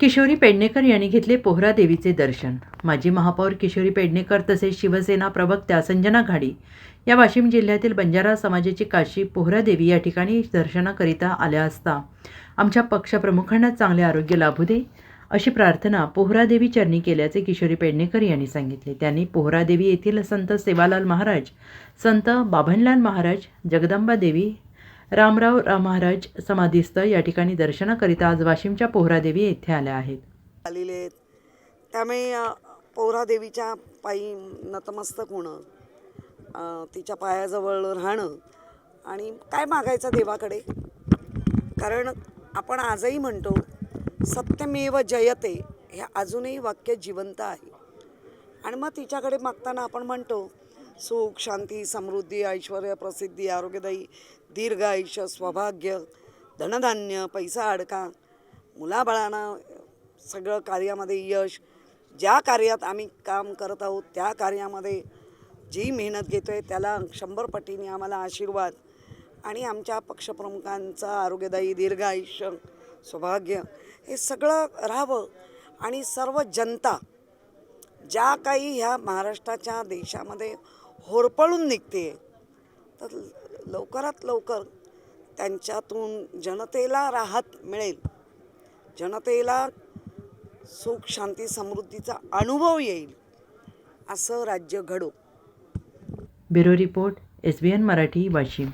किशोरी पेडणेकर यांनी घेतले पोहरा देवीचे दर्शन. माजी महापौर किशोरी पेडणेकर तसेच शिवसेना प्रवक्त्या संजना घाडी या वाशिम जिल्ह्यातील बंजारा समाजाची काशी पोहरा देवी या ठिकाणी दर्शनाकरिता आल्या असता आमच्या पक्षप्रमुखांना चांगले आरोग्य लाभू दे अशी प्रार्थना पोहरादेवी चरणी केल्याचे किशोरी पेडणेकर यांनी सांगितले. त्यांनी पोहरादेवी येथील संत सेवालाल महाराज संत बाभनलाल महाराज जगदंबा देवी रामराव राम महाराज समाधीस्थ या ठिकाणी दर्शनाकरिता आज वाशिमच्या पोहरादेवी येथे आल्या आहेत. आलेले आहेत. त्यामुळे पोहरादेवीच्या पायी नतमस्तक होणं तिच्या पायाजवळ राहणं आणि काय मागायचं देवाकडे? कारण आपण आजही म्हणतो सत्यमेव जयते हे अजूनही वाक्य जिवंत आहे. आणि मग तिच्याकडे मागताना आपण म्हणतो सुख शांती समृद्धी ऐश्वर प्रसिद्धी आरोग्यदायी दीर्घ आयुष्य सौभाग्य धनधान्य पैसा अडका मुलाबाळांना सगळं कार्यामध्ये यश. ज्या कार्यात आम्ही काम करत आहोत त्या कार्यामध्ये जी मेहनत घेतो आहे त्याला शंभर पटीने आम्हाला आशीर्वाद आणि आमच्या पक्षप्रमुखांचं आरोग्यदायी दीर्घ आयुष्य सौभाग्य हे सगळं राहावं. आणि सर्व जनता ज्या काही ह्या महाराष्ट्राच्या देशामध्ये होरपळून निघते. तर लवकरात लवकर त्यांच्यातून जनतेला राहत मिळेल. जनतेला सुख शांती समृद्धीचा अनुभव येईल. असं राज्य घडो. Bureau report S B N Marathi Washim.